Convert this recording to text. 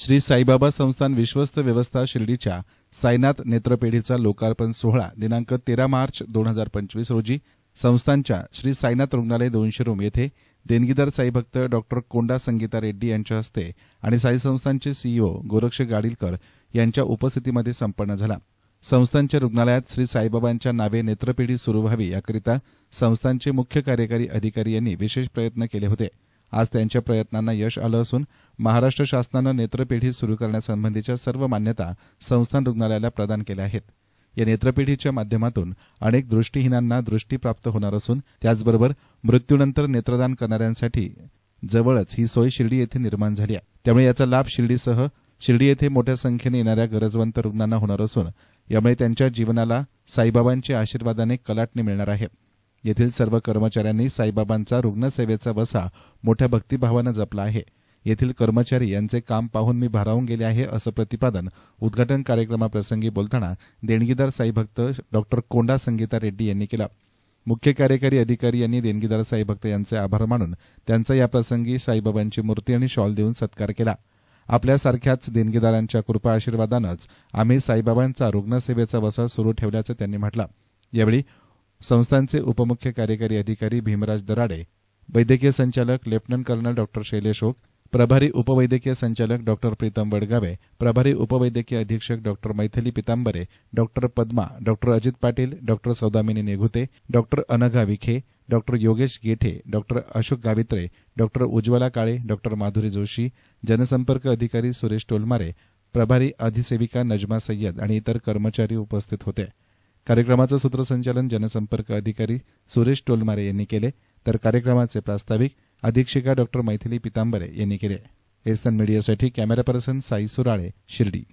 श्री साईबाबा संस्थान विश्वस्त व्यवस्था शिर्डीच्या साईनाथ नेत्रपेढीचा लोकार्पण सोहळा दिनांक तेरा मार्च दोन हजार पंचवीस रोजी संस्थानच्या श्री साईनाथ रुग्णालय दोनशे रूम येथे देणगीदार साईभक्त डॉक्टर कोंडा संगीता रेड्डी यांच्या हस्ते आणि साई संस्थानचे सीईओ गोरक्ष गाडीलकर यांच्या उपस्थितीमध्ये संपन्न झाला. संस्थानच्या रुग्णालयात श्री साईबाबांच्या नावे नेत्रपेढी सुरू व्हावी याकरिता संस्थानचे मुख्य कार्यकारी अधिकारी यांनी विशेष प्रयत्न केले होते. आज त्यांच्या प्रयत्नांना यश आलं असून महाराष्ट्र शासनानं नेत्रपेढी सुरू करण्यासंबंधीच्या सर्व मान्यता संस्थान रुग्णालयाला प्रदान केल्या आहेत. या नेत्रपेढीच्या माध्यमातून अनेक दृष्टीहीनांना दृष्टी प्राप्त होणार असून त्याचबरोबर मृत्यूनंतर नेत्रदान करणाऱ्यांसाठी जवळच ही सोय शिर्डी येथे निर्माण झाली आहे. त्यामुळे याचा लाभ शिर्डीसह शिर्डी येथे मोठ्या संख्येने येणाऱ्या गरजवंत रुग्णांना होणार असून यामुळे त्यांच्या जीवनाला साईबाबांच्या आशीर्वादाने कलाटणी मिळणार आहे. येथील सर्व कर्मचाऱ्यांनी साईबाबांचा रुग्णसेवेचा वसा मोठ्या भक्तिभावानं जपला आहे. येथील कर्मचारी यांचे काम पाहून मी भारावून गेले आहे असं प्रतिपादन उद्घाटन कार्यक्रमाप्रसंगी बोलताना देणगीदार साईभक्त डॉक्टर कोंडा संगीता रेड्डी यांनी केलं. मुख्य कार्यकारी अधिकारी यांनी देणगीदार साईभक्त यांचे आभार मानून त्यांचा याप्रसंगी साईबाबांची मूर्ती आणि शॉल देऊन सत्कार केला. आपल्यासारख्याच देणगीदारांच्या कृपा आशीर्वादानंच आम्ही साईबाबांचा रुग्णसेवेचा वसा सुरू ठेवल्याचं त्यांनी म्हटलं. यावेळी संस्थांचे उपमुख्य कार्यकारी अधिकारी भीमराज दराडे वैद्यकीय संचालक lieutenant colonel doctor Shailesh Oak प्रभारी उपवैद्यकीय संचालक डॉक्टर प्रीतम वडगावे प्रभारी उपवैद्यकीय अधीक्षक doctor Maithili Pitambare doctor Padma doctor Ajit Patil doctor Saudamini Neghute doctor Anagha Vikhe doctor Yogesh Gethe doctor Ashok Gavitre doctor Ujjwala Kale doctor Madhuri Joshi जनसंपर्क अधिकारी सुरेश टोलमारे प्रभारी अधिसेविका नजमा सय्यद आणि इतर कर्मचारी उपस्थित होते. कार्यक्रमाचं सूत्रसंचालन जनसंपर्क अधिकारी सुरेश टोलमारे यांनी केले. तर कार्यक्रमाचे प्रास्ताविक अधीक्षिका डॉ मैथिली पितांबरे यांनी केले. एसन मीडियासाठी कॅमेरा पर्सन साई सुराळे शिर्डी.